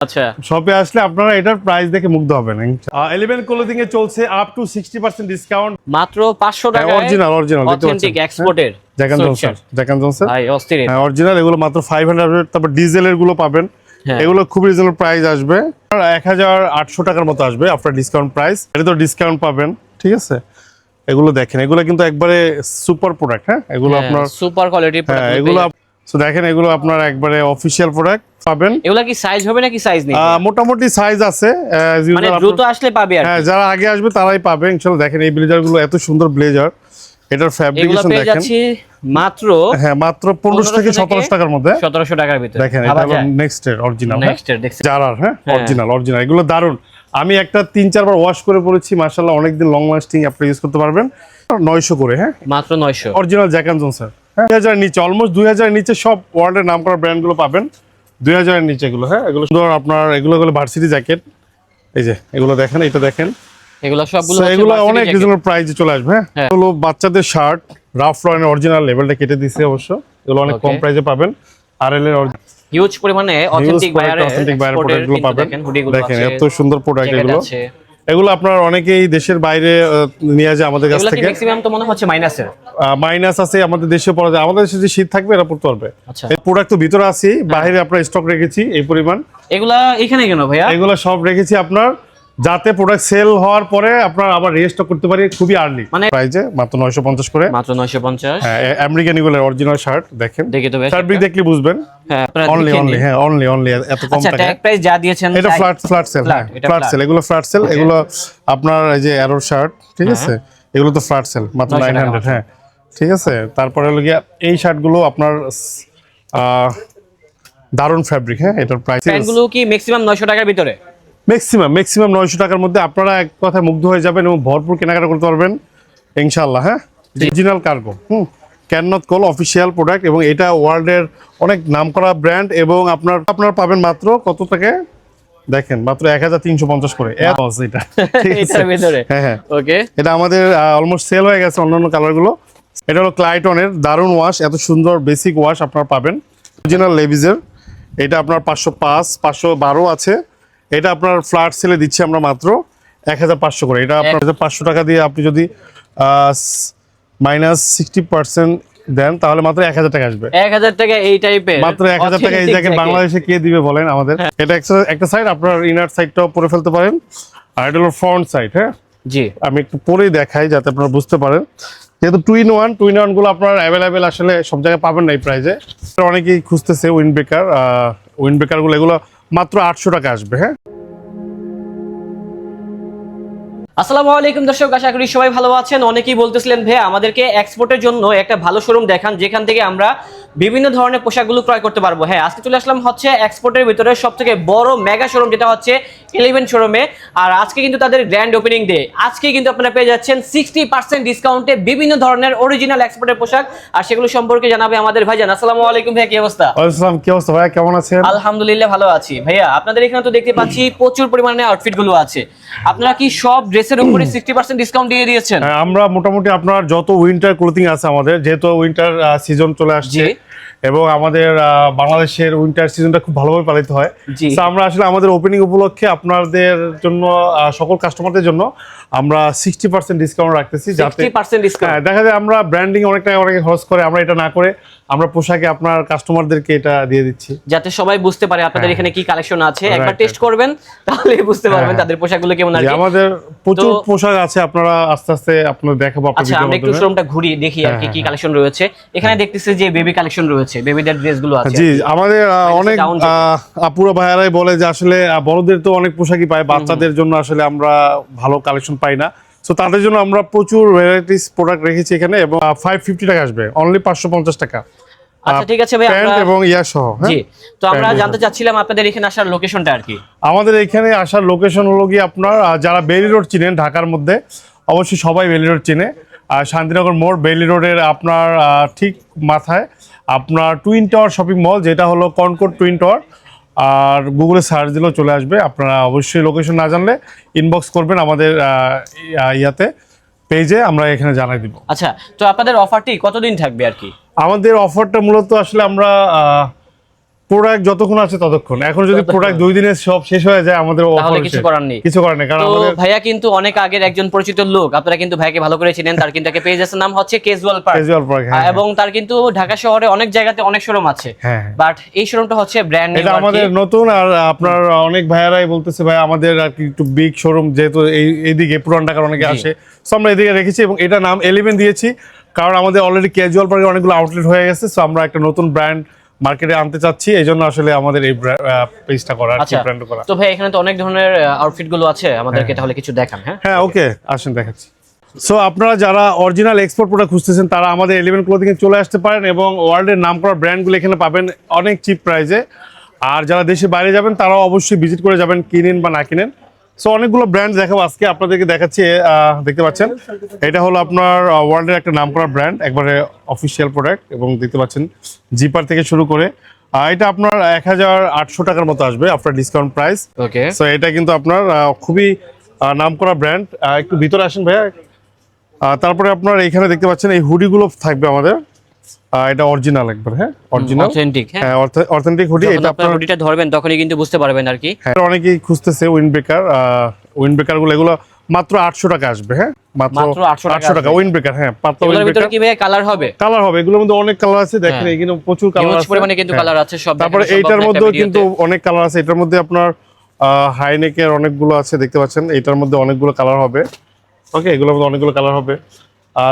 আচ্ছা। শপে আসলে আপনারা এটার প্রাইস দেখে মুগ্ধ হবেন এলিভেন ক্লোথিং এ চলছে up to sixty percent discount মাত্র পাঁচশো টাকা অরিজিনাল অরিজিনাল অথেন্টিক এক্সপোর্টের জ্যাকান জনসন জ্যাকান জনসন হ্যাঁ অরিজিনাল এগুলো মাত্র ফাইভ হান্ড্রেড তারপর ডিজেলেরগুলো পাবেন। হ্যাঁ। এগুলো খুব রিজনেবল প্রাইস আসবে। এক হাজার আটশো টাকার মতো আসবে আপনার ডিসকাউন্ট প্রাইস এটা তো ডিসকাউন্ট পাবেন ঠিক আছে? এগুলো দেখেন এগুলো কিন্তু একবারে সুপার প্রোডাক্ট হ্যাঁ? এগুলো আপনার সুপার কোয়ালিটি হ্যাঁ এগুলো তো দেখেন এগুলো আপনার একবারে অফিসিয়াল প্রোডাক্ট পাবেন। এগুলা কি সাইজ হবে নাকি সাইজ নেই? মোটামুটি সাইজ আছে মানে দ্রুত আসলে পাবে আর হ্যাঁ যারা আগে আসবে তারাই পাবে। ইনশাল্লাহ দেখেন এই ব্লেজারগুলো এত সুন্দর ব্লেজার এটার ফ্যাব্রিকেশন দেখেন। মাত্র হ্যাঁ মাত্র থেকে 1500 টাকার মধ্যে। সতেরোশো টাকার ভিতরে। দেখেন এটা হলো নেক্সট এর অরিজিনাল Next এর দেখছি। জারার হ্যাঁ? হ্যাঁ। অরিজিনাল অরিজিনাল এগুলো দারুণ আমি একটা তিন চারবার ওয়াশ করে পড়েছি মাশাআল্লাহ অনেকদিন লং লাস্টিং আপনি ইউজ করতে পারবেন। নয়শো করে হ্যাঁ? মাত্র নয়শো। অরিজিনাল জ্যাকান জনসন হ্যাঁ দুই হাজারের নিচে অলমোস্ট দুই হাজারের নিচে সব ওয়ার্ল্ডের নাম করা ব্র্যান্ডগুলো পাবেন। দুই হাজারের নিচে এগুলো হ্যাঁ? এগুলো সুন্দর আপনার এগুলো হলো ভার্সিটি জ্যাকেট এই যে এগুলো দেখেন এটা দেখেন। এগুলো সবগুলো এগুলো অনেক। রিজনেবল প্রাইসে চলে আসবে হ্যাঁ? হ্যাঁ। এগুলো বাচ্চাদের শার্ট রাফ রয়ের অরিজিনাল লেভেলটা কেটে দিছে অবশ্য। এগুলো অনেক কম. প্রাইসে পাবেন। আর এল এর হিউজ পরিমাণে অথেন্টিক বায়ারে অথেন্টিক বাইরের প্রোডাক্টগুলো পাবেন। দেখেন এত সুন্দর প্রোডাক্ট এগুলো। এগুলো আপনার অনেকেই দেশের বাইরে নিয়ে যায় আমাদের কাছ থেকে। ম্যাক্সিমাম তো মনে হচ্ছে মাইনাসের মাইনাস আছে আমাদের দেশে পড়া যায়। আমাদের দেশে যে শীত থাকবে এরা পড়তে পারবে। আচ্ছা। প্রোডাক্ট তো ভিতরে আছে বাইরে আপনার স্টক রেখেছি এই পরিমাণ। এগুলা এখানে কেন ভাইয়া? এগুলো সব রেখেছি আপনার যাতে প্রোডাক্ট সেল হওয়ার পরে আপনার আবার রেস্টক করতে পারি খুবই আর্লি মানে- প্রাইজে মাত্র নয়শো পঞ্চাশ করে। মাত্র নয়শো পঞ্চাশ। আমেরিকান ইগুলোর অরিজিনাল শার্ট দেখেন। দেখি তো বেশ ফ্যাব্রিক দেখলে বুঝবেন। হ্যাঁ অনলি অনলি হ্যাঁ অনলি অনলি এত কম আচ্ছা টাকা ট্যাগ প্রাইস যা দিয়েছেন এটা ফ্ল্যাট ফ্ল্যাট সেল হ্যাঁ ফ্ল্যাট সেল এগুলো ফ্ল্যাট সেল এগুলো আপনার এই যে অ্যারো শার্ট ঠিক আছে? এগুলো তো ফ্ল্যাট সেল মাত্র 900 নাইন হান্ড্রেড হ্যাঁ ঠিক আছে? তারপরে হলো গিয়া এই শার্টগুলো আপনার আহ, দারুণ ফ্যাব্রিক হ্যাঁ এটার প্রাইস প্যান্টগুলো কি ম্যাক্সিমাম নয়শো টাকার ভিতরে? ম্যাক্সিমাম ম্যাক্সিমাম নয়শো টাকার মধ্যে আপনারা এক কথায় মুগ্ধ হয়ে যাবেন এবং ভরপুর কেনাকাটা করতে পারবেন ইনশাল্লাহ হ্যাঁ? Original cargo hmm? Can not call official product এবং এটা ওয়ার্ল্ডের অনেক নামকরা ব্র্যান্ড এবং আপনার আপনার পাবেন মাত্র কত থেকে? দেখেন মাত্র এক হাজার তিনশো পঞ্চাশ করে। এটা। হ্যাঁ হ্যাঁ। ওকে এটা আমাদের অলমোস্ট সেল হয়ে গেছে অন্যান্য কালারগুলো এটা হলো ক্লাইটনের দারুণ ওয়াশ এত সুন্দর বেসিক ওয়াশ আপনার পাবেন। অরিজিনাল লেভিজের এটা আপনার পাঁচশো পাঁচ পাঁচশো বারো আছে। এটা আপনার ফ্ল্যাট সেলে দিচ্ছি আমরা মাত্র এক হাজার পাঁচশো করে। এটা আপনার পাঁচশো টাকা দিয়ে আপনি যদি মাইনাস সিক্সটি পার্সেন্ট দেন তাহলে মাত্র এক হাজার টাকা আসবে। এক হাজার টাকা এই টাইপের মাত্র এক হাজার টাকা এই জায়গায় বাংলাদেশে কে দিবে বলেন আমাদের। হ্যাঁ। এটা একটা- সাইড আপনার ইনার সাইডটাও পরে ফেলতে পারেন। আর এটা হলো ফ্রন্ট সাইড হ্যাঁ? জি। আমি একটু পরেই দেখাই যাতে আপনারা বুঝতে পারেন। যেহেতু টুইন ওয়ান টুইন ওয়ানগুলো আপনার অ্যাভেলেবেল আসলে সব জায়গায় পাবেন না এই প্রাইজে অনেকেই খুঁজতেছে উইন্ড ব্রেকার উইন্ড ব্রেকারগুলো এগুলো মাত্র আটশো টাকা আসবে হ্যাঁ? আসসালামু আলাইকুম দর্শক আশা করি সবাই ভালো আছেন। অনেকেই বলতেছিলেন ভাই আমাদেরকে এক্সপোর্টের জন্য একটা ভালো শোরুম দেখান যেখান থেকে আমরা বিভিন্ন ধরনের পোশাকগুলো ক্রয় করতে পারব। হ্যাঁ আজকে চলে আসলাম হচ্ছে এক্সপোর্টের ভিতরে সব থেকে বড় মেগা শোরুম যেটা হচ্ছে ইলেভেন শোরুমে আর আজকে কিন্তু তাদের গ্র্যান্ড ওপেনিং ডে আজকে কিন্তু আপনারা পেয়ে যাচ্ছেন সিক্সটি পার্সেন্ট ডিসকাউন্টে বিভিন্ন ধরনের অরিজিনাল এক্সপোর্টের পোশাক। আর সেগুলো সম্পর্কে জানাবে আমাদের ভাইজান। আসসালামু আলাইকুম ভাই কি অবস্থা? আসসালাম কি অবস্থা ভাইয়া কেমন আছেন? আলহামদুলিল্লাহ ভালো আছি। ভাইয়া আপনাদের এখানে তো দেখতে পাচ্ছি প্রচুর পরিমাণে আউটফিটগুলো আছে। আপনারা কি সব ড্রেসের উপরে সিক্সটি পার্সেন্ট ডিসকাউন্ট দিয়ে দিয়েছেন হ্যাঁ, আমরা মোটামুটি আপনার যত উইন্টার ক্লোথিং আছে আমাদের যেহেতু উইন্টার সিজন চলে আসছে। এবং আমাদের বাংলাদেশের উইন্টার সিজনটা খুব ভালোভাবে পালিত হয়। আমরা আসলে আমাদের ওপেনিং উপলক্ষে আপনাদের জন্য সকল কাস্টমারদের জন্য আমরা সিক্সটি পার্সেন্ট ডিসকাউন্ট রাখতেছি যাতে হ্যাঁ দেখা যায় আমরা ব্র্যান্ডিং অনেক টাকা অনেকে খরচ করে আমরা এটা না করে আমরা পোশাকে আপনার কাস্টমারদেরকে এটা দিয়ে দিচ্ছি যাতে সবাই বুঝতে পারে আপনাদের হ্যাঁ। এখানে কি কালেকশন আছে একবার টেস্ট করবেন তাহলে বুঝতে পারবেন হ্যাঁ। তাদের পোশাকগুলো কেমন কি। আমাদের প্রচুর পোশাক আছে আপনারা আস্তে আস্তে আপনার দেখাবো আচ্ছা আমরা একটু শোরুমটা ঘুরি দেখি আর কি কি কালেকশন রয়েছে এখানে দেখতেছি যে বেবি কালেকশন রয়েছে বেবিদের ড্রেসগুলো আছে জি আমাদের অনেক আপুরা ভাইয়ারাই বলে যে আসলে বড়দের তো অনেক পোশাকই পায় বাচ্চাদের জন্য আসলে আমরা ভালো কালেকশন পাই না। তো তাদের জন্য আমরা প্রচুর ভ্যারাইটিস প্রোডাক্ট রেখেছি এখানে এবং ফাইভ ফিফটি টাকা আসবে অনলি পাঁচশো পঞ্চাশ টাকা। আচ্ছা ঠিক আছে ভাই আমরা এবং ইয়া সহ হ্যাঁ? জি তো আমরা জানতে চাচ্ছিলাম আপনাদের এখানে আসার লোকেশনটা আর কি। আমাদের এখানে আসার লোকেশন হলো গিয়ে আপনার যারা বেলি রোড চিনেন ঢাকার মধ্যে অবশ্যই সবাই বেলি রোড চিনে। আর শান্তিনগর মোড় বেলি রোডের আপনার ঠিক মাথায়। আপনার টুইন টাওয়ার শপিং মল যেটা হলো কনকোট টুইন টাওয়ার আর গুগলে সার্চ দিলেও চলে আসবে। আপনারা অবশ্যই লোকেশন না জানলে ইনবক্স করবেন আমাদের ইয়াতে পেজে আমরা এখানে জানাই দিব। আচ্ছা তো আপনাদের অফারটি কতদিন থাকবে আর কি? আমাদের অফারটা মূলত আসলে আমরা প্রোডাক্ট যতক্ষণ আছে ততক্ষণ। এখন যদি প্রোডাক্ট দুই দিনে সব শেষ হয়ে যায় আমাদের তাহলে কিছু করার নেই। কিছু করার নেই কারণ আমাদের ভাইয়া কিন্তু অনেক আগের একজন পরিচিত লোক আপনারা কিন্তু ভাইকে ভালো করে চিনেন তার কিন্তু একটা পেজের নাম হচ্ছে কেজুয়াল পার্ক ক্যাজুয়াল প্রোডাক্ট হ্যাঁ এবং তার কিন্তু ঢাকা শহরে অনেক জায়গাতে অনেক শোরুম আছে। হ্যাঁ বাট এই শোরুমটা হচ্ছে ব্র্যান্ড এটা আমাদের নতুন আর আপনার অনেক ভাইয়ারাই বলতেছে ভাই আমাদের আর কি একটু বিগ শোরুম যেহেতু এই এইদিকে পুরান ঢাকার অনেকে। আসে। সো আমরা এদিকে রেখেছি এবং এটা নাম এলিভেন দিয়েছি কারণ আমাদের অলরেডি ক্যাজুয়াল পার্কের অনেকগুলো আউটলেট হয়ে গেছে। সো আমরা একটা নতুন ব্র্যান্ড মার্কেটে আনতে চাচ্ছি এই জন্য আসলে আমাদের এই পেজটা করা আর আচ্ছা। ব্র্যান্ড করা। তো ভাই এখানে তো অনেক ধরনের আউটফিটগুলো আছে আমাদেরকে তাহলে কিছু দেখান হ্যাঁ? হ্যাঁ ওকে আসেন দেখাচ্ছি। সো আপনারা যারা অরিজিনাল এক্সপোর্ট প্রোডাক্ট খুঁজতেছেন তারা আমাদের এলিভেন ক্লোথিং চলে আসতে পারেন এবং ওয়ার্ল্ডের নাম করা ব্র্যান্ডগুলো এখানে পাবেন অনেক চিপ প্রাইসে আর যারা দেশে বাইরে যাবেন তারাও অবশ্যই ভিজিট করে যাবেন কিনেন বা না কিনেন। সো অনেকগুলো ব্র্যান্ড দেখাবো আজকে। আপনাদেরকে দেখাচ্ছি দেখতে পাচ্ছেন? এটা হলো আপনার ওয়ার্ল্ডের একটা নাম করা ব্র্যান্ড একবারে অফিসিয়াল প্রোডাক্ট এবং দেখতে পাচ্ছেন জিপার থেকে শুরু করে এটা আপনার এক হাজার আটশো টাকার মতো আসবে আপনার ডিসকাউন্ট প্রাইস ওকে সো এটা কিন্তু আপনার খুবই আহ, নামকরা ব্র্যান্ড একটু ভিতরে আসেন ভাইয়া। তারপরে আপনার এখানে দেখতে পাচ্ছেন এই হুডিগুলো থাকবে আমাদের। এটা অরিজিনাল একবার হ্যাঁ? অরিজিনাল অথেন্টিক হ্যাঁ। হ্যাঁ অথেন্টিক হুডি যখন এটা আপনার হুডিটা ধরবেন তখনই কিন্তু বুঝতে পারবেন আর কি। হ্যাঁ, অনেকেই খুঁজতেছে উইন্ড ব্রেকার উইন্ড ব্রেকারগুলো এগুলো মাত্র আটশো টাকা আসবে হ্যাঁ? মাত্র মাত্র 800 টাকা। উইন্ড ব্রেকার হ্যাঁ পাতলা উইন্ড ব্রেকার কি ভাই কালার হবে? কালার হবে এগুলোর মধ্যে অনেক কালার আছে দেখেন হ্যাঁ। এখানে প্রচুর কালার আছে। পরিমাণে কিন্তু হ্যাঁ। কালার আছে সব তারপরে এইটার ভিডিওতে। কিন্তু অনেক কালার আছে এটার মধ্যে আপনার হাইনেকের অনেকগুলো আছে দেখতে পাচ্ছেন এটার মধ্যে অনেকগুলো কালার হবে। ওকে এগুলোর মধ্যে অনেকগুলো কালার হবে।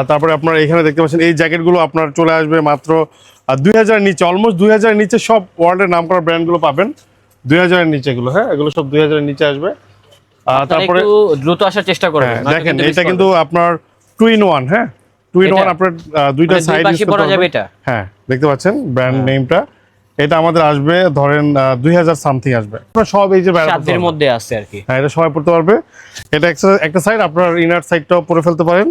তারপরে আপনার এখানে দেখতে পাচ্ছেন এই জ্যাকেটগুলো আপনার চলে আসবে মাত্র দুই হাজার নিচে অলমোস্ট দুই হাজার নিচে সব ওয়ার্ল্ডের নাম করা ব্র্যান্ডগুলো পাবেন। দুই হাজারের নিচে এগুলো হ্যাঁ এগুলো সব দুই হাজারের নিচে আসবে। তারপরে দ্রুত আসার চেষ্টা করবেন হ্যাঁ, দেখেন এটা কিন্তু আপনার টু ইন ওয়ান হ্যাঁ? টু ইন ওয়ান আপনার দুইটা সাইড? হ্যাঁ দেখতে পাচ্ছেন ব্র্যান্ড নেমটা এটা আমাদের আসবে ধরেন দুই হাজার সামথিং আসবে। সব এই যে বেড়াতে মধ্যে আছে আর কি। হ্যাঁ এটা সবাই পড়তে পারবে। এটা একটা- একটা সাইড আপনার ইনার সাইডটাও পরে ফেলতে পারেন।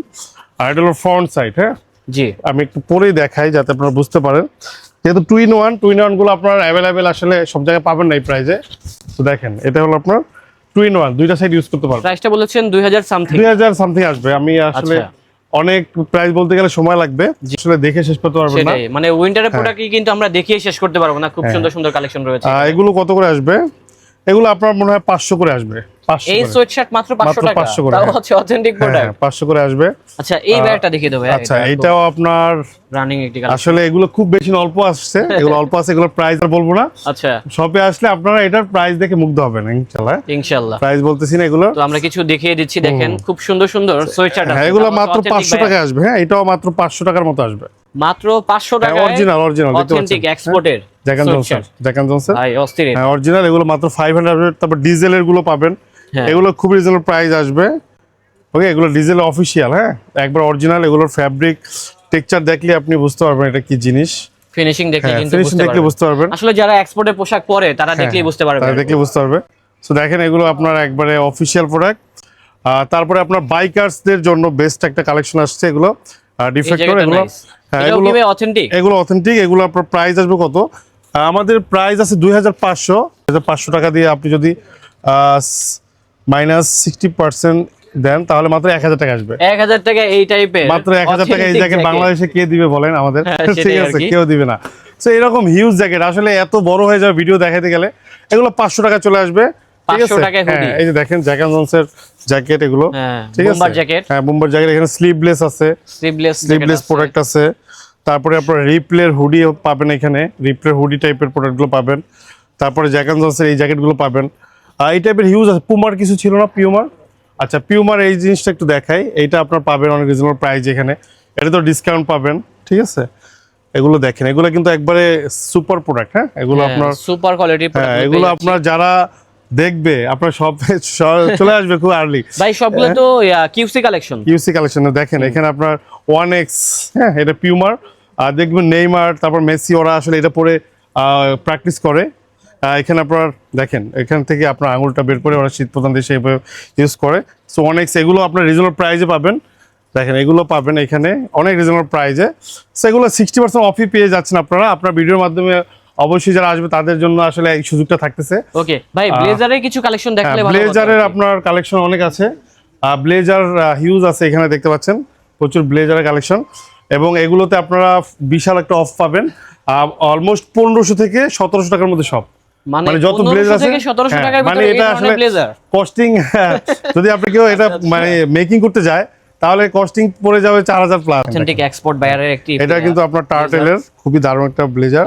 আর এটা হলো ফ্রন্ট সাইড হ্যাঁ? জি। আমি একটু পরেই দেখাই যাতে আপনারা বুঝতে পারেন। যেহেতু two in one two in ওয়ানগুলো আপনার অ্যাভেলেবেল আসলে সব জায়গায় পাবেন না এই প্রাইজে তো দেখেন এটা হলো আপনার টু ইন ওয়ান দুইটা সাইড ইউজ করতে পারবেন। প্রাইসটা বলেছেন দুই হাজার সামথিং দুই হাজার সামথিং আসবে। আমি আসলে আচ্ছা। অনেক প্রাইস বলতে গেলে সময় লাগবে। আসলে দেখে শেষ করতে পারবেন না। মানে উইন্টারের প্রোডাক্টই কিন্তু আমরা দেখিয়ে শেষ করতে পারব না। খুব হ্যাঁ। সুন্দর সুন্দর কালেকশন রয়েছে। এগুলো কত করে আসবে? এগুলো আপনার মনে হয় পাঁচশো করে আসবে। এই করে। সোয়েট শার্ট মাত্র পাঁচশো মাত্র টাকা। তাও হ্যাঁ। হচ্ছে অথেন্টিক হ্যাঁ, প্রোডাক্ট হ্যাঁ, পাঁচশো করে আসবে। আচ্ছা এই ব্যাগটা দেখিয়ে দেবো আচ্ছা এটাও আপনার রানিং একটি আসলে এগুলো খুব বেশি অল্প আসছে। এগুলো অল্প আছে এগুলো প্রাইস আর বলব না। আচ্ছা। শপে আসলে আপনারা এটার প্রাইস দেখে মুগ্ধ হবেন ইনশাল্লাহ ইনশাআল্লাহ। প্রাইস বলতেছি না এগুলো। তো আমরা কিছু দেখিয়ে দিচ্ছি দেখেন খুব সুন্দর সুন্দর সোয়েট শার্ট হ্যাঁ এগুলো মাত্র পাঁচশো টাকা আসবে হ্যাঁ এটাও মাত্র পাঁচশো টাকার মতো আসবে। মাত্র পাঁচশো টাকা অরিজিনাল অরিজিনাল অথেন্টিক এক্সপোর্টের জ্যাকান জনসন জ্যাকান জনসন ভাই অস্থির। হ্যাঁ অরিজিনাল এগুলো মাত্র ফাইভ হান্ড্রেড তারপর ডিজেলেরগুলো পাবেন। হ্যাঁ। এগুলো খুব রিজনেবল প্রাইস আসবে। ওকে এগুলো ডিজেল অফিসিয়াল হ্যাঁ? একবার অরিজিনাল এগুলোর ফ্যাব্রিক টেক্সচার দেখলে আপনি বুঝতে পারবেন এটা কি জিনিস। ফিনিশিং দেখলে হ্যাঁ কিন্তু ফিনিশিং দেখলে বুঝতে পারবেন। আসলে যারা এক্সপোর্টের পোশাক পরে তারা দেখলেই বুঝতে পারবে তারা দেখলে বুঝতে পারবে। সো দেখেন এগুলো আপনার একবারে অফিসিয়াল প্রোডাক্ট তারপরে আপনার বাইকার্সদের জন্য বেস্ট একটা কালেকশন আসছে এগুলো। ডিফেক্টর এগুলো। হ্যাঁ এগুলো অথেন্টিক এগুলো অথেন্টিক এগুলো আপনার প্রাইস আসবে কত? আমাদের প্রাইস আছে দুই হাজার পাঁচশো। পাঁচশো টাকা দিয়ে আপনি যদি মাইনাস সিক্সটি পার্সেন্ট দেন তাহলে মাত্র এক হাজার টাকা আসবে। এক হাজার টাকা এই টাইপের মাত্র এক হাজার টাকা এই জ্যাকেট বাংলাদেশে কে দিবে বলেন আমাদের? হ্যাঁ, ঠিক আছে কেউ দিবে না। তো এরকম হিউজ জ্যাকেট আসলে এত বড় হয়ে যাবে ভিডিও দেখাতে গেলে এগুলো পাঁচশো টাকা চলে আসবে ঠিক 500 আছে? টাকায় hoodie। এই যে দেখেন জ্যাকেট জনসের জ্যাকেট এগুলো ঠিক আছে? Bomber হ্যাঁ বোম্বার জ্যাকেট এখানে স্লিভলেস আছে। স্লিভলেস স্লিভলেস প্রোডাক্ট আছে। তারপরে আপনার রিপ্লের হুডি পাবেন এখানে। রিপ্লের হুডি টাইপের প্রোডাক্টগুলো পাবেন। তারপরে জ্যাকান জনসের এই জ্যাকেটগুলো পাবেন। আর এই টাইপের হিউজ আছে। পুমার কিছু ছিল না পিউমার আচ্ছা পিউমার এই জিনিসটা একটু দেখাই। এইটা আপনার পাবেন অনেক রিজনেবল প্রাইস এখানে। এটা তো ডিসকাউন্ট পাবেন ঠিক আছে? এগুলো দেখেন এগুলো কিন্তু একবারে সুপার প্রোডাক্ট হ্যাঁ? এগুলো আপনার সুপার কোয়ালিটি হ্যাঁ এগুলো আপনার যারা দেখবে আপনার সব চলে আসবে খুব আর্লি ভাই সবগুলো তো কিউসি কালেকশন ইউসি কালেকশনে দেখেন এখানে আপনার ওয়ান এক্স হ্যাঁ এটা পিউমার আর দেখবেন নেইমার তারপর মেসি ওরা আসলে এটা পরে প্র্যাকটিস করে। এখানে আপনার দেখেন এখান থেকে আপনার আঙুলটা বের করে ওরা শীত প্রধান দেশে ইউজ করে। সো এক্স এগুলো আপনার রিজনেবল প্রাইজে পাবেন। দেখেন এগুলো পাবেন এখানে অনেক রিজনেবল প্রাইজে সেগুলো সিক্সটি পার্সেন্ট অফই পেয়ে যাচ্ছেন আপনারা। আপনার ভিডিওর মাধ্যমে অবশ্যই যারা আসবে তাদের জন্য আসলে এই সুযোগটা থাকতেছে। ওকে ভাই ব্লেজারের কিছু কালেকশন দেখালে ভালো হতো। ব্লেজারের আপনার কালেকশন অনেক আছে। ব্লেজার হিউজ আছে এখানে দেখতে পাচ্ছেন। প্রচুর ব্লেজারের কালেকশন এবং এগুলোতে আপনারা বিশাল একটা অফ পাবেন। অলমোস্ট পনেরোশো থেকে সতেরোশো টাকার মধ্যে সব। মানে যত 1500 ব্লেজ আছে 1700 হ্যাঁ, মানে এটা আসলে ব্লেজার কস্টিং যদি আপনি কেউ এটা মানে মেকিং করতে যায় তাহলে কস্টিং পড়ে যাবে চার হাজার প্লাস অথেন্টিক এক্সপোর্ট বায়ারের একটি এটা কিন্তু আপনার টার্টেলের খুবই দারুণ একটা ব্লেজার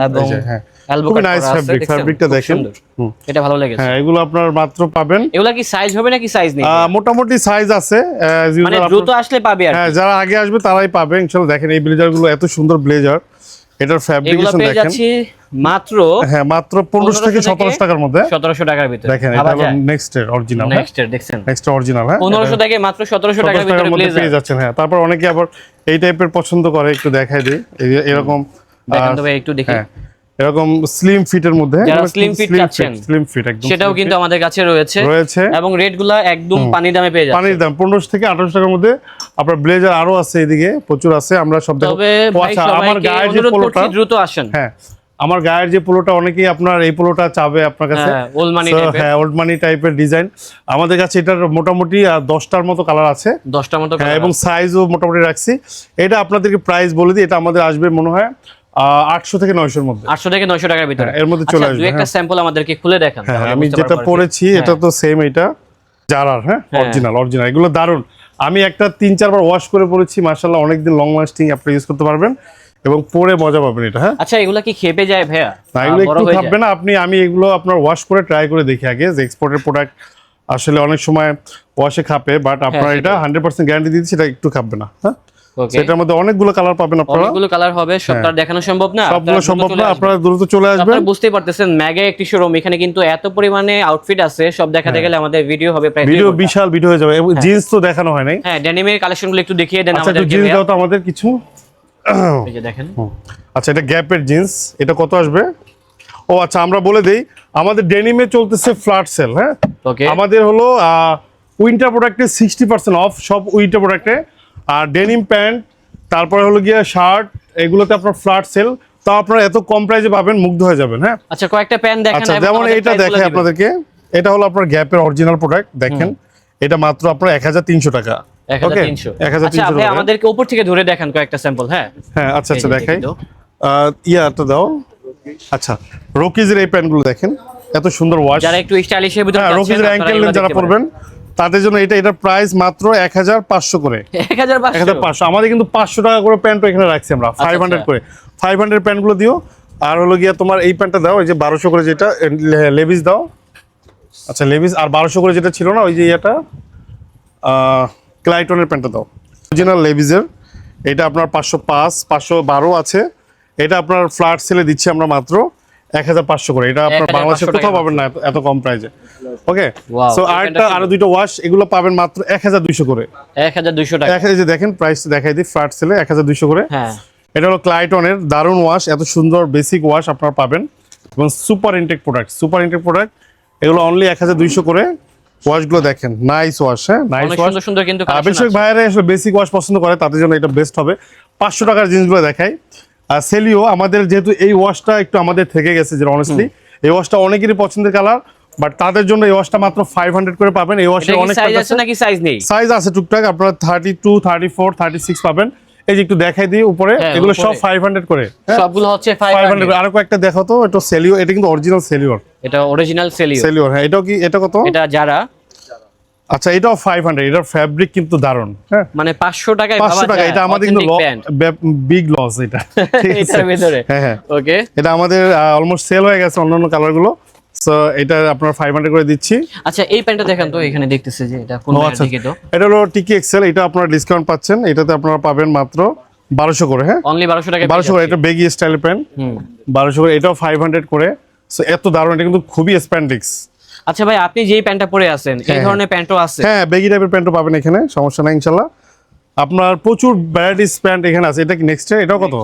হ্যাঁ খুবই নাইস ফ্যাব্রিক ফ্যাব্রিকটা দেখেন। এটা ভালো লেগেছে। হ্যাঁ এগুলো আপনার মাত্র পাবেন। এগুলা কি সাইজ হবে নাকি সাইজ নেই? মোটামুটি সাইজ আছে মানে দ্রুত আসলে পাবে আর হ্যাঁ যারা আগে আসবে তারাই পাবে। দেখেন এই ব্লেজারগুলো এত সুন্দর ব্লেজার এটার ফ্যাব্রিকেশন দেখেন। মাত্র হ্যাঁ মাত্র পনেরোশো থেকে সতেরোশো টাকার মধ্যে। সতেরোশো টাকার ভিতরে। দেখেন এটা হলো নেক্সট এর অরিজিনাল নেক্সট এর দেখছেন? নেক্সট অরিজিনাল হ্যাঁ? 1500 থেকে মাত্র সতেরোশো টাকার 1700 ভিতরে টাকার মধ্যে পেয়ে যাচ্ছেন হ্যাঁ। তারপর অনেকে আবার এই টাইপের পছন্দ করে একটু দেখাই দিই। এরকম দেখেন একটু দেখি। হ্যাঁ। এরকম স্লিম ফিটের মধ্যে slim fit চাচ্ছেন, স্লিম ফিট একদম সেটাও কিন্তু আমাদের কাছে রয়েছে রয়েছে। এবং রেটগুলা একদম পানি দামে পেয়ে পানির দাম থেকে টাকার মধ্যে আপনার ব্লেজার আরও আছে এদিকে প্রচুর আছে আমরা সব ভাই আচ্ছা, আমার গায়ের যে পোলোটা দ্রুত আসেন। হ্যাঁ আমার গায়ের যে পোলোটা অনেকেই আপনার এই পোলোটা চাবে আপনার কাছে। হ্যাঁ, old money হ্যাঁ ওল্ড মানি টাইপের ডিজাইন আমাদের কাছে এটার মোটামুটি আহ, দশটার মতো কালার আছে। দশটা মতো হ্যাঁ এবং। সাইজও মোটামুটি রাখছি। এটা আপনাদেরকে প্রাইস বলে দিই এটা আমাদের আসবে মনে হয় আটশো থেকে নয়শোর মধ্যে। আটশো থেকে নয়শো টাকার ভিতরে। হ্যাঁ, এর মধ্যে চলে আচ্ছা, আসবে, একটা হ্যাঁ। স্যাম্পল আমাদেরকে খুলে দেখান হ্যাঁ আমি যেটা। পরেছি এটা তো সেম এটা জারার হ্যাঁ? অরিজিনাল অরিজিনাল এগুলো দারুণ আমি একটা তিন চারবার ওয়াশ করে পরেছি মার্শাল্লাহ অনেকদিন লং লাস্টিং আপনি ইউজ করতে পারবেন এবং পরে মজা পাবেন এটা হ্যাঁ? আচ্ছা এগুলা কি খেপে যায় ভাইয়া? না এগুলো একটু হয়ে থাকবে না আপনি আমি এগুলো আপনার ওয়াশ করে ট্রাই করে দেখি আগে যে এক্সপোর্টের প্রোডাক্ট আসলে অনেক সময় ওয়াশে খাপে বাট আপনার এটা হান্ড্রেড পার্সেন্ট গ্যারান্টি দিচ্ছি সেটা একটু খাপবে না হ্যাঁ. সেটার মধ্যে অনেকগুলো কালার পাবেন আপনারা। অনেকগুলো কালার হবে সবটা দেখানো সম্ভব না সবগুলো সম্ভব না আপনারা দ্রুত চলে আসবেন। আপনারা বুঝতেই পারতেছেন ম্যাগে একটি শোরুম এখানে কিন্তু এত পরিমাণে আউটফিট আছে সব দেখাতে গেলে আমাদের ভিডিও হবে প্রায় ভিডিও বিশাল ভিডিও হয়ে যাবে এবং জিন্স তো দেখানো হয় নাই। হ্যাঁ ডেনিমের কালেকশনগুলো একটু দেখিয়ে দেন আচ্ছা জিন্স দাও তো আমাদের কিছু। এই যে দেখেন। আচ্ছা এটা গ্যাপের জিন্স এটা কত আসবে? ও আচ্ছা আমরা বলে দেই আমাদের ডেনিমে চলতেছে ফ্ল্যাট সেল হ্যাঁ? ওকে আমাদের হলো উইন্টার প্রোডাক্টে সিক্সটি পার্সেন্ট অফ সব উইন্টার প্রোডাক্টে আর ডেনিম প্যান্ট তারপরে হলো গিয়ে শার্ট এগুলোতে আপনার ফ্ল্যাট সেল তাও আপনারা এত কম প্রাইসে পাবেন মুগ্ধ হয়ে যাবেন হ্যাঁ? আচ্ছা কয়েকটা প্যান দেখেন আচ্ছা যেমন এটা দেখে আপনাদেরকে এটা হলো আপনার গ্যাপের অরিজিনাল প্রোডাক্ট দেখেন। এটা মাত্র আপনার এক হাজার তিনশো টাকা। 1300 ওকে এক হাজার আচ্ছা তিনশো টাকা। আমাদেরকে উপর থেকে ধরে দেখান কয়েকটা স্যাম্পল হ্যাঁ? হ্যাঁ আচ্ছা আচ্ছা দেখাই। ইয়াটা দাও। আচ্ছা রকিজের এই প্যান্টগুলো দেখেন। এত সুন্দর ওয়াশ যারা একটু স্টাইলিশের ভিতরে হ্যাঁ রকিজের অ্যাঙ্কেল যারা পরবেন তাদের জন্য এটা এটার প্রাইস মাত্র এক হাজার পাঁচশো করে। এক হাজার পাঁচশো? আমাদের কিন্তু পাঁচশো টাকা করে প্যান্ট এখানে রাখছি আমরা ফাইভ হান্ড্রেড আচ্ছা। করে। ফাইভ হান্ড্রেড প্যান্টগুলো দিও আর হলো গিয়া তোমার এই প্যান্টটা দাও ওই যে বারোশো করে যেটা লেভিস দাও। আচ্ছা লেভিস আর বারোশো করে যেটা ছিল না ওই যে ইয়েটা ক্লাইটনের প্যান্টটা দাও। অরিজিনাল লেভিসের এটা আপনার পাঁচশো পাঁচ পাঁচশো বারো আছে। এটা আপনার ফ্ল্যাট সেলে দিচ্ছি আমরা মাত্র। এক হাজার পাঁচশো করে। এটা আপনার বাংলাদেশে কোথাও পাবেন না এত- কম প্রাইসে ওকে সো আরেকটা আরও দুইটা ওয়াশ এগুলো পাবেন মাত্র এক হাজার দুইশো করে। এক হাজার দুইশো টাকা। এক হাজার দেখেন প্রাইস দেখাই দিই ফ্ল্যাট সেলে এক হাজার দুইশো করে। হ্যাঁ। এটা হলো ক্লাইটনের দারুণ ওয়াশ এত সুন্দর বেসিক ওয়াশ আপনারা পাবেন। এবং super intake product super intake product এগুলো অনলি এক হাজার দুইশো করে। ওয়াশগুলো দেখেন নাইস ওয়াশ হ্যাঁ নাইস ওয়াশ সুন্দর সুন্দর কিন্তু বেশিরভাগ। ভাইয়ারা আসলে বেসিক ওয়াশ পছন্দ করে তাদের জন্য এটা বেস্ট হবে। পাঁচশো টাকার জিনিসগুলো দেখাই। সেলিও আমাদের যেহেতু এই ওয়াশটা একটু আমাদের থেকে গেছে যে অনেস্টলি এই ওয়াশটা অনেকেরই পছন্দের কালার বাট তাদের জন্য এই ওয়াশটা মাত্র ফাইভ হান্ড্রেড করে পাবেন। এই এটা ওয়াশের অনেক সাইজ আছে নাকি সাইজ নেই? সাইজ আছে টুকটাক আপনারা thirty two thirty four thirty six পাবেন। এই যে একটু দেখাই দিই উপরে হ্যাঁ, এগুলো সব ফাইভ হান্ড্রেড করে। সবগুলো হচ্ছে ফাইভ ফাইভ হান্ড্রেড আরও কয়েকটা দেখো তো এটা সেলিও এটা কিন্তু অরিজিনাল সেলিওর। এটা অরিজিনাল সেলিও। সেলিওর হ্যাঁ এটাও কি এটা কত? এটা যারা আচ্ছা এটাও ফাইভ হান্ড্রেড এটার ফ্যাব্রিক কিন্তু দারুণ। হ্যাঁ? মানে পাঁচশো টাকায় পাঁচশো টাকা এটা আমাদের কিন্তু বিগ লস এটা। এটার ভিতরে। হ্যাঁ হ্যাঁ। ওকে এটা আমাদের অলমোস্ট সেল হয়ে গেছে অন্যান্য কালারগুলো সো এটা আপনার ফাইভ হান্ড্রেড করে দিচ্ছি। আচ্ছা এই প্যান্টটা দেখেন তো এখানে দেখতেছে যে এটা কোন আচ্ছা। দিকে তো। এটা হলো টিকি এক্সেল এটা আপনারা ডিসকাউন্ট পাচ্ছেন। এটাতে আপনারা পাবেন মাত্র বারোশো করে হ্যাঁ? অনলি বারোশো টাকা বারোশো করে এটা বেগি স্টাইল প্যান্ট হুম। বারোশো করে এটাও ফাইভ হান্ড্রেড করে। সো এত দারুণ এটা কিন্তু খুবই স্প্যান্ডিক্স আচ্ছা ভাই আপনি যেই প্যান্টটা পরে আছেন এই হ্যাঁ। ধরনের প্যান্টও আছে? হ্যাঁ বেগি টাইপের প্যান্টও পাবেন এখানে সমস্যা নাই ইনশাল্লাহ। আপনার প্রচুর ভ্যারাইটিস প্যান্ট এখানে আছে এটা কি নেক্সট এটাও কত?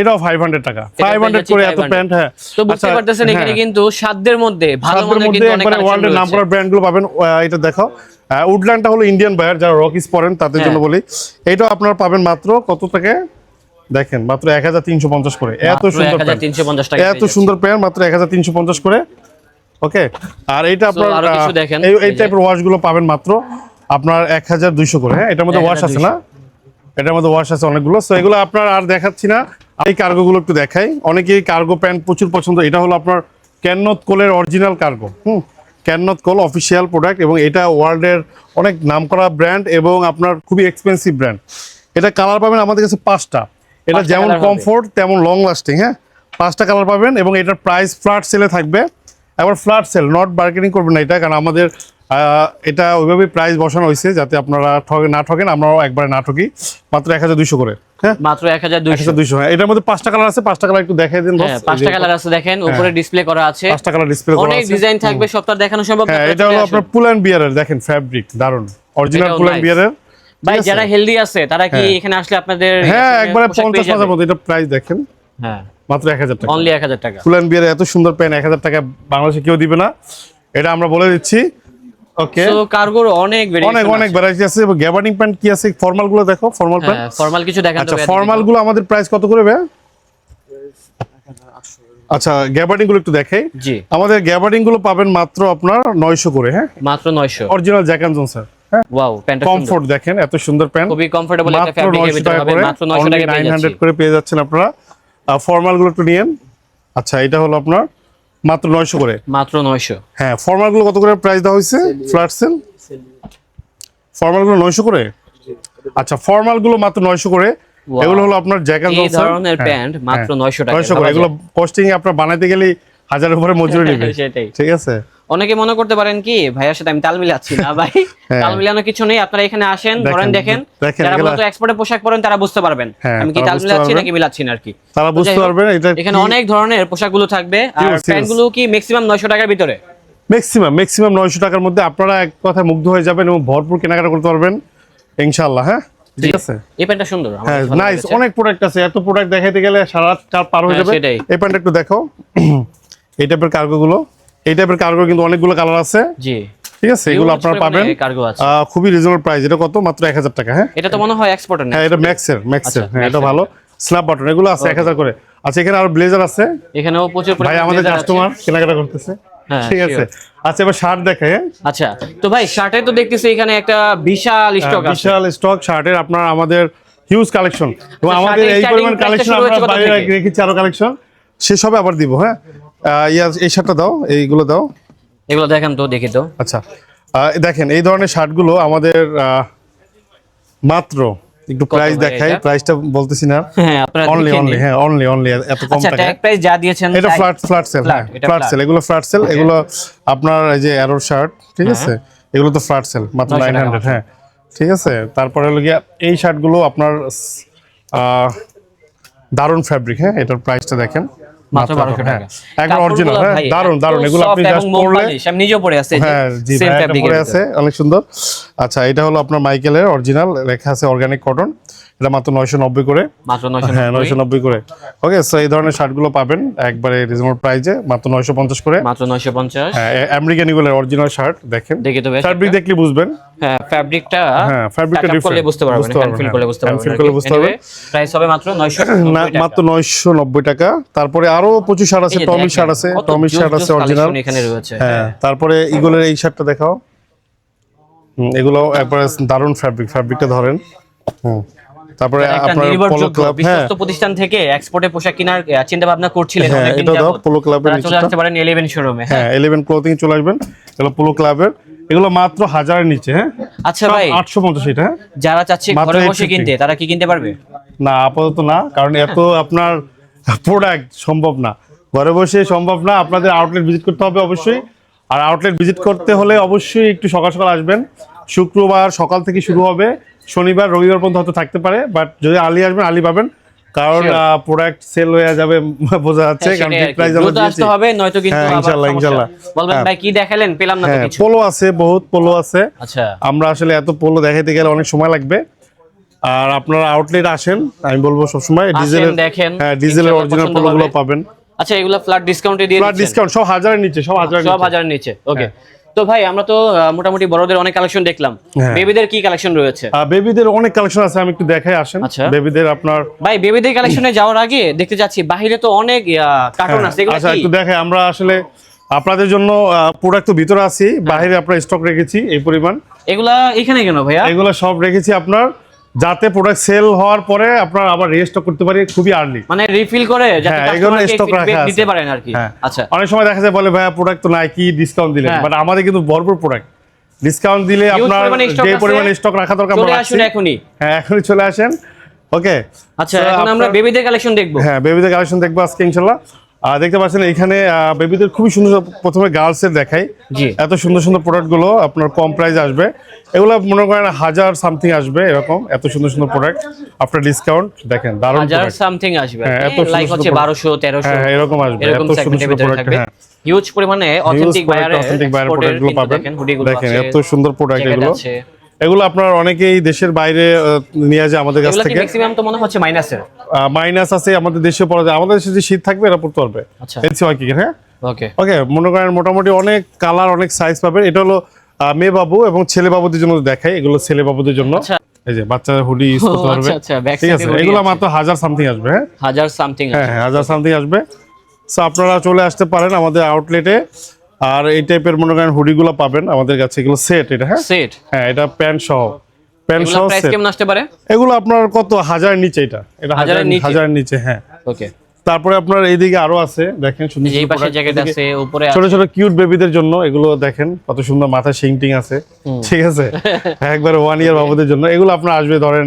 এটাও ফাইভ হান্ড্রেড টাকা। ফাইভ হান্ড্রেড করে এত প্যান্ট হ্যাঁ। তো বুঝতে আচ্ছা, পারতেছেন এখানে হ্যাঁ। কিন্তু সাধ্যের মধ্যে ভালো মানের কিন্তু অনেক ওয়ার্ল্ডের নাম রয়েছে। করা ব্র্যান্ডগুলো পাবেন এটা দেখো। উডল্যান্ডটা হলো ইন্ডিয়ান বায়ার যারা রকিস পরেন তাদের জন্য হ্যাঁ। বলি। এটাও আপনারা পাবেন মাত্র কত থেকে? দেখেন মাত্র এক হাজার তিনশো পঞ্চাশ করে। এত সুন্দর প্যান্ট। এত সুন্দর প্যান্ট মাত্র এক হাজার তিনশো পঞ্চাশ করে। ওকে আর এইটা আপনার এই এই টাইপের ওয়াশগুলো পাবেন মাত্র আপনার এক হাজার দুইশো করে। হ্যাঁ এটার মধ্যে ওয়াশ আছে না? এটার মধ্যে ওয়াশ আছে অনেকগুলো। সো এগুলো আপনার আর দেখাচ্ছি না। এই কার্গোগুলো একটু দেখাই। অনেকেই কার্গো প্যান্ট প্রচুর পছন্দ। এটা হলো আপনার ক্যাননথ কোলের অরিজিনাল কার্গো হুম? ক্যাননথ কোল অফিসিয়াল প্রোডাক্ট এবং এটা ওয়ার্ল্ডের অনেক নামকরা ব্র্যান্ড এবং আপনার খুবই এক্সপেন্সিভ ব্র্যান্ড এটা কালার পাবেন আমাদের কাছে পাঁচটা। এটা যেমন কমফোর্ট তেমন লং লাস্টিং হ্যাঁ? পাঁচটা কালার পাবেন এবং এটার প্রাইস ফ্ল্যাট সেলে থাকবে। আবার ফ্ল্যাট সেল নট বার্গেনিং করবেন না এটা কারণ আমাদের এটা ওইভাবে প্রাইস বসানো হয়েছে যাতে আপনারা ঠকে না ঠকেন আমরাও একবারে না ঠকি মাত্র এক হাজার দুইশো করে হ্যাঁ? মাত্র এক হাজার দুইশো। দুইশো হ্যাঁ। এটার মধ্যে পাঁচটা কালার আছে পাঁচটা কালার একটু দেখাই দিন হ্যাঁ পাঁচটা কালার আছে দেখেন উপরে ডিসপ্লে করা আছে। পাঁচটা কালার ডিসপ্লে করা অনেক আছে। ডিজাইন থাকবে সবটা দেখানো সম্ভব হ্যাঁ এটা হলো আপনার পুল অ্যান্ড বিয়ারের দেখেন ফ্যাব্রিক দারুণ অরিজিনাল এটাও পুল অ্যান্ড বিয়ারের ভাই যারা হেলদি আছে তারা কি হ্যাঁ। এখানে আসলে আপনাদের হ্যাঁ একবারে পঞ্চাশ হাজার মতো এটা প্রাইস দেখেন। হ্যাঁ। মাত্র এক হাজার টাকা। অনলি এক হাজার টাকা। ফুল অ্যান্ড বিয়ারের এত সুন্দর প্যান্ট এক হাজার টাকা বাংলাদেশে কেউ দিবে না। এটা আমরা বলে দিচ্ছি। ওকে কার্গোর অনেক অনেক অনেক ভ্যারাইটি আছে। গ্যাবার্ডিং প্যান্ট কি আছে? ফর্মালগুলো দেখো ফর্মাল প্যান্ট ফর্মাল কিছু দেখান আচ্ছা ফর্মালগুলো আমাদের প্রাইস কত করে আচ্ছা গ্যাবার্ডিংগুলো একটু দেখাই। জি। আমাদের গ্যাবার্ডিংগুলো পাবেন মাত্র আপনার নয়শো করে হ্যাঁ? মাত্র নয়শো। অরিজিনাল জ্যাক অ্যান্ড হ্যাঁ? ওয়াও প্যান্টটা কমফোর্ট দেখেন এত সুন্দর প্যান্ট খুবই কমফোর্টেবল একটা মাত্র ফ্যাব্রিকের ভিতরে টাকা হবে করে। মাত্র নয়শো টাকা নাইন হান্ড্রেড করে পেয়ে যাচ্ছেন আপনারা। ফর্মালগুলো একটু নিয়েন। আচ্ছা এটা হলো আপনার মাত্র নয়শো করে। মাত্র নয়শো। হ্যাঁ ফর্মালগুলো কত করে প্রাইস দেওয়া হয়েছে? ফ্ল্যাট সেল ফর্মালগুলো নয়শো করে? আচ্ছা ফর্মালগুলো মাত্র নয়শো করে। এগুলো হলো আপনার জ্যাক অ্যান্ড এই ধরনের প্যান্ট মাত্র 900 টাকা নয়শো করে। ভাবা এগুলো কস্টিং আপনার বানাইতে গেলে হাজার উপরে মজুরি নেবে। সেটাই। ঠিক আছে? অনেকে মনে করতে পারেন কি ভাইয়ার সাথে আমি তাল মিলাচ্ছি না ভাই হ্যাঁ। তাল মিলানো কিছু নেই আপনারা এখানে আসেন ধরেন দেখেন যারা মূলত এক্সপোর্টে পোশাক পরেন তারা বুঝতে পারবেন। হ্যাঁ, আমি কি তাল মিলাচ্ছি নাকি মিলাচ্ছি না আর কি তারা বুঝতে পারবেন এটা এখানে অনেক ধরনের পোশাকগুলো থাকবে। আর. প্যান্টগুলো কি ম্যাক্সিমাম 900 টাকার ভিতরে? ম্যাক্সিমাম ম্যাক্সিমাম নয়শো টাকার মধ্যে আপনারা এক কথায় মুগ্ধ হয়ে যাবেন এবং ভরপুর কেনাকাটা করতে পারবেন ইনশাল্লাহ হ্যাঁ? ঠিক আছে? এই প্যান্টটা সুন্দর হ্যাঁ নাইস অনেক প্রোডাক্ট আছে এত প্রোডাক্ট দেখাইতে গেলে সারা রাত পার হয়ে হ্যাঁ, যাবে। এই প্যান্ট একটু দেখো। এই টাইপের কার্গো গুলো। এই টাইপের কার্গো কিন্তু অনেকগুলো কালার আছে। জি। ঠিক আছে এগুলো আপনারা পাবেন। খুবই রিজনেবল প্রাইস এটা কত? মাত্র এক হাজার টাকা হ্যাঁ? এটা তো মনে হয় এক্সপোর্টার না হ্যাঁ এটা ম্যাক্সের ম্যাক্সের আচ্ছা, হ্যাঁ এটা ভালো। স্ল্যাব বাটন এগুলো আছে এক হাজার করে। আচ্ছা এখানে আর ব্লেজার আছে? এখানেও প্রচুর ভাই আমাদের কাস্টমার কেনাকাটা করতেছে। হ্যাঁ, ঠিক আছে। আচ্ছা এবার শার্ট দেখে হ্যাঁ? আচ্ছা তো ভাই শার্টে তো দেখতেছি এখানে একটা বিশাল স্টক আছে। বিশাল স্টক শার্টের আপনার আমাদের হিউজ কালেকশন এবং আচ্ছা, আমাদের এই পরিমাণ কালেকশন আমরা বাইরে রেখেছি আরও কালেকশন শেষ হবে আবার দিব হ্যাঁ? ইয়া এই শার্টটা দাও এইগুলো দাও। এগুলো দেখেন তো দেখি তো। আচ্ছা দেখেন এই ধরনের শার্টগুলো আমাদের মাত্র একটু প্রাইস দেখাই প্রাইসটা বলতেছি না। হ্যাঁ অনলি অনলি হ্যাঁ অনলি অনলি এত কম আচ্ছা টাকা ট্যাগ প্রাইস যা দিয়েছেন এটা ফ্ল্যাট ফ্ল্যাট সেল হ্যাঁ ফ্ল্যাট সেল এগুলো ফ্ল্যাট সেল এগুলো আপনার এই যে অ্যারো শার্ট ঠিক আছে? এগুলো তো ফ্ল্যাট সেল মাত্র 900 নাইন হান্ড্রেড হ্যাঁ ঠিক আছে? তারপরে হলো গিয়া এই শার্টগুলো আপনার আহ, দারুণ ফ্যাব্রিক হ্যাঁ এটার প্রাইসটা দেখেন। মাত্র 1200 হ্যাঁ। টাকা। একবার অরিজিনাল হ্যাঁ দারুণ এগুলো আপনি জাস্ট পরলে আমি নিজেও পরে আছে হ্যাঁ জি সেম আছে অনেক সুন্দর। আচ্ছা এটা হলো আপনার মাইকেলের অরিজিনাল লেখা আছে অর্গানিক কটন এটা মাত্র নয়শো নব্বই করে। হ্যাঁ নয়শো নব্বই? করে। ওকে সো এই ধরনের শার্টগুলো পাবেন একবারে রিজনেবল প্রাইজে মাত্র নয়শো পঞ্চাশ করে। মাত্র 950 হ্যাঁ আমেরিকান ইগুলের অরিজিনাল শার্ট দেখেন। দেখি তো ফ্যাব্রিক দেখলে বুঝবেন। হ্যাঁ ফ্যাব্রিকটা হ্যাঁ, fabricটা করলে বুঝতে পারবেন হ্যান্ড ফিল করলে হ্যাঁ, বুঝতে পারবেন। feel করলে বুঝতে পারবেন। প্রাইস হবে মাত্র 900 না মাত্র নয়শো নব্বই টাকা। তারপরে আরও প্রচুর শার্ট আছে টমি শার্ট আছে টমি শার্ট আছে অরিজিনাল এখানে রয়েছে। হ্যাঁ তারপরে ইগুলের এই শার্টটা দেখাও। হুম, এগুলো একবারে দারুণ ফ্যাব্রিক ফ্যাব্রিকটা ধরেন। হুম। তারপরে ক্লাব হ্যাঁ। বিশ্বস্ত প্রতিষ্ঠান থেকে এক্সপোর্টে পোশাক কেনার চিন্তা ভাবনা করছিলেন হ্যাঁ, এটা পোলো ক্লাবের তারা চলে আসতে পারেন 11 শোরুমে হ্যাঁ। ইলেভেন ক্লোথিং চলে আসবেন। এগুলো পোলো ক্লাবের এগুলো মাত্র হাজারের নিচে হ্যাঁ? আচ্ছা ভাই আটশো পঞ্চাশ এটা হ্যাঁ? যারা চাচ্ছে ঘরে বসে কিনতে তারা কি কিনতে পারবে? না আপাতত না কারণ এত আপনার প্রোডাক্ট সম্ভব না। ঘরে বসে সম্ভব না আপনাদের আউটলেট ভিজিট করতে হবে অবশ্যই। আর আউটলেট ভিজিট করতে হলে অবশ্যই একটু সকাল সকাল আসবেন। শুক্রবার সকাল থেকে শুরু হবে। শনিবার রবিবার পর্যন্ত হয়তো থাকতে পারে বাট যদি আলি আসবেন আলি পাবেন কারণ প্রোডাক্ট সেল হয়ে যাবে বোঝা যাচ্ছে হ্যাঁ, কারণ ঠিক প্রাইস আমরা দিয়েছি। হবে নয়তো কিন্তু হ্যাঁ, ইনশাল্লাহ, সমস্যা। বলবেন হ্যাঁ। ভাই কি দেখালেন? পেলাম না তো কিছু। পোলো আছে বহুত পোলো আছে। আচ্ছা। আমরা আসলে এত পোলো দেখাইতে গেলে অনেক সময় লাগবে। আর আপনারা আউটলেট আসেন আমি বলব সবসময় ডিজেলের দেখেন, হ্যাঁ ডিজেলের অরিজিনাল পোলোগুলো পাবেন। আচ্ছা এগুলা ফ্ল্যাট ডিসকাউন্টে দিয়ে দিচ্ছেন? ডিসকাউন্ট সব হাজারের নিচে সব হাজারের সব হাজারের নিচে ওকে তো ভাই আমরা তো মোটামুটি বড়দের অনেক কালেকশন দেখলাম। হ্যাঁ। বেবিদের কি কালেকশন রয়েছে? বেবিদের অনেক কালেকশন আছে আমি একটু দেখাই আসেন। আচ্ছা। বেবিদের আপনার ভাই বেবিদের কালেকশনে যাওয়ার আগে দেখতে যাচ্ছি বাইরে তো অনেক কার্টুন আছে এগুলো আচ্ছা একটু দেখাই আমরা আসলে আপনাদের জন্য প্রোডাক্ট তো ভিতরে আছি বাইরে আপনার স্টক রেখেছি এই পরিমাণ। এগুলা এখানে কেন ভাইয়া? এগুলা সব রেখেছি আপনার যাতে প্রোডাক্ট সেল হওয়ার পরে আপনার আবার রেস্টক করতে পারি খুবই আর্লি মানে রিফিল করে যাতে হ্যাঁ, কাস্টমারকে রাখা দিতে পারেন আর কি। হ্যাঁ। আচ্ছা। অনেক সময় দেখা যায় বলে ভাইয়া প্রোডাক্ট তো নাই কি ডিসকাউন্ট দিলেন। হ্যাঁ। বাট আমাদের কিন্তু ভরপুর প্রোডাক্ট ডিসকাউন্ট দিলে আপনার যে পরিমাণে স্টক রাখা দরকার চলে আসুন। এখনই। হ্যাঁ এখনই চলে আসেন। ওকে আচ্ছা এখন আমরা বেবিদের কালেকশন দেখব। হ্যাঁ বেবিদের কালেকশন দেখব আজকে ইনশাল্লাহ। আর দেখতে পাচ্ছেন এখানে বেবিদের খুবই সুন্দর প্রথমে গার্লস এর দেখাই। জি। এত সুন্দর সুন্দর প্রোডাক্টগুলো আপনার কম প্রাইস আসবে। এগুলো মনে করেন হাজার সামথিং আসবে এরকম এত সুন্দর সুন্দর প্রোডাক্ট আপনার ডিসকাউন্ট দেখেন দারুণ হাজার সামথিং আসবে। হ্যাঁ, এত লাইক হচ্ছে product। বারোশো তেরোশো হ্যাঁ, এরকম আসবে, এত সুন্দর সুন্দর থাকবে। হ্যাঁ। হিউজ পরিমাণে অথেন্টিক Huge product, বায়ারে authentic buyer product গুলো পাবেন। দেখেন এত সুন্দর প্রোডাক্ট এগুলো। আছে। এগুলো আপনার অনেকেই দেশের বাইরে নিয়ে যায় আমাদের কাছ থেকে। ম্যাক্সিমাম তো মনে হচ্ছে মাইনাসের মাইনাস আছে আমাদের দেশে পড়া যায়। আমাদের দেশে যে শীত থাকবে এরা পড়তে পারবে। আচ্ছা। কি হ্যাঁ? ওকে ওকে মনে করেন মোটামুটি অনেক কালার অনেক সাইজ পাবেন। এটা হলো মেয়ে বাবু এবং ছেলে বাবুদের জন্য দেখাই। এগুলো ছেলে বাবুদের জন্য। আচ্ছা। এই যে বাচ্চারা হুডি ইউজ করতে পারবে। আচ্ছা, আচ্ছা, ঠিক আছে এগুলো। মাত্র হাজার সামথিং আসবে হ্যাঁ? হাজার সামথিং হ্যাঁ হ্যাঁ হাজার সামথিং আসবে। সো আপনারা চলে আসতে পারেন আমাদের আউটলেটে আর এই টাইপের মনে করেন হুডিগুলো পাবেন আমাদের কাছে এগুলো সেট এটা হ্যাঁ? সেট হ্যাঁ এটা প্যান্ট সহ। প্যান্ট সহ প্রাইস কেমন আসতে পারে? এগুলো আপনার কত? হাজার নিচে এটা। এটা হাজার হাজারের নিচে? হ্যাঁ। ওকে তারপরে আপনার এইদিকে আরও আছে দেখেন সুন্দর সুন্দর পাশে জ্যাকেট আছে উপরে ছোট ছোট কিউট বেবিদের জন্য এগুলো দেখেন কত সুন্দর মাথা শিংটিং আছে। ঠিক আছে? একবার ওয়ান ইয়ার বাবুদের জন্য। এগুলো আপনার আসবে ধরেন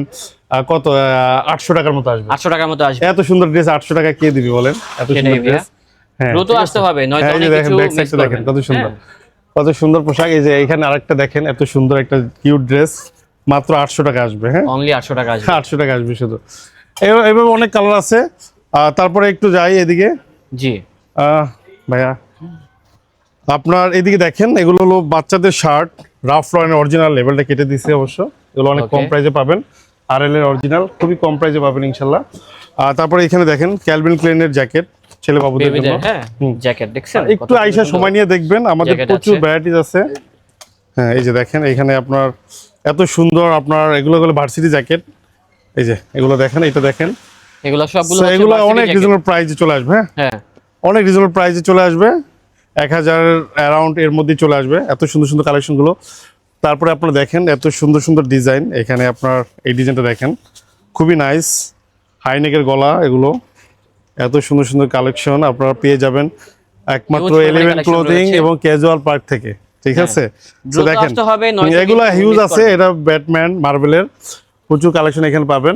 কত? আটশো টাকার মতো আসবে। আটশো টাকার মতো আসবে। এত সুন্দর ড্রেস আটশো টাকা কে দিবি বলেন? এত সুন্দর ড্রেস দ্রুত আসতে হবে নয়তো হ্যাঁ, অনেক কিছু দেখেন কত সুন্দর। হ্যাঁ। কত সুন্দর পোশাক এই যে এখানে আরেকটা দেখেন এত সুন্দর একটা কিউট ড্রেস মাত্র আটশো টাকা আসবে হ্যাঁ? অনলি আটশো টাকা আসবে। আটশো টাকা আসবে শুধু। এভাবে অনেক কালার আছে। তারপরে একটু যাই এদিকে। জি। ভাইয়া। আপনার এদিকে দেখেন এগুলো হলো বাচ্চাদের শার্ট রাফ লয়ের অরিজিনাল লেভেলটা কেটে দিছে অবশ্য। এগুলো অনেক কম. প্রাইসে পাবেন। আর এল এর অরিজিনাল খুবই কম প্রাইসে পাবেন ইনশাল্লাহ। আর তারপরে এখানে দেখেন ক্যালভিন ক্লেনের জ্যাকেট ছেলে বাবুদের জন্য। হ্যাঁ? জ্যাকেট দেখছেন? একটু আইসা সময় নিয়ে দেখবেন। আমাদের প্রচুর। ভ্যারাইটিস আছে। হ্যাঁ এই যে দেখেন এখানে আপনার এত সুন্দর আপনার এগুলো হলো ভার্সিটি জ্যাকেট এই যে এগুলো দেখেন এটা দেখেন। এগুলো সবগুলো এগুলো অনেক রিজনেবল প্রাইসে চলে আসবে হ্যাঁ? হ্যাঁ। অনেক রিজনেবল প্রাইসে চলে আসবে। এক হাজার অ্যারাউন্ড এর মধ্যেই চলে আসবে। এত সুন্দর সুন্দর কালেকশনগুলো তারপরে আপনারা দেখেন এত সুন্দর সুন্দর ডিজাইন এখানে আপনার এই ডিজাইনটা দেখেন। খুবই নাইস হাইনেকের গলা এগুলো। এত সুন্দর সুন্দর কালেকশন আপনারা পেয়ে যাবেন। একমাত্র এলিভেন ক্লোদিং এবং ক্যাজুয়াল পার্ক থেকে ঠিক আছে? দেখেন এগুলো হিউজ আছে এটা ব্যাটম্যান মার্বেলের প্রচুর কালেকশন এখানে পাবেন।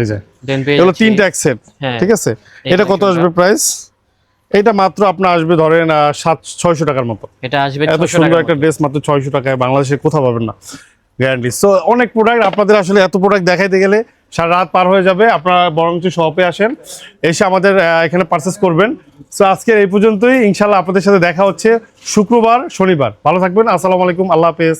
এই যে এগুলো তিনটা এক সেট হ্যাঁ। ঠিক আছে? এটা কত আসবে প্রাইস এটা মাত্র আপনার আসবে ধরেন সাত ছয়শো টাকার মতো। এটা আসবে এত সুন্দর একটা ড্রেস মাত্র ছয়শো টাকায় বাংলাদেশে কোথাও পাবেন না গ্যারান্টি সো অনেক প্রোডাক্ট আপনাদের আসলে এত প্রোডাক্ট দেখাইতে গেলে সারা রাত পার হয়ে যাবে, আপনারা বরঞ্চ শপে আসেন, এসে আমাদের এখানে পারচেস করবেন। সো আজকে এই পর্যন্তই ইনশাল্লাহ আপনাদের সাথে দেখা হচ্ছে শুক্রবার, শনিবার। ভালো থাকবেন, আসসালামু আলাইকুম, আল্লাহ হাফেজ।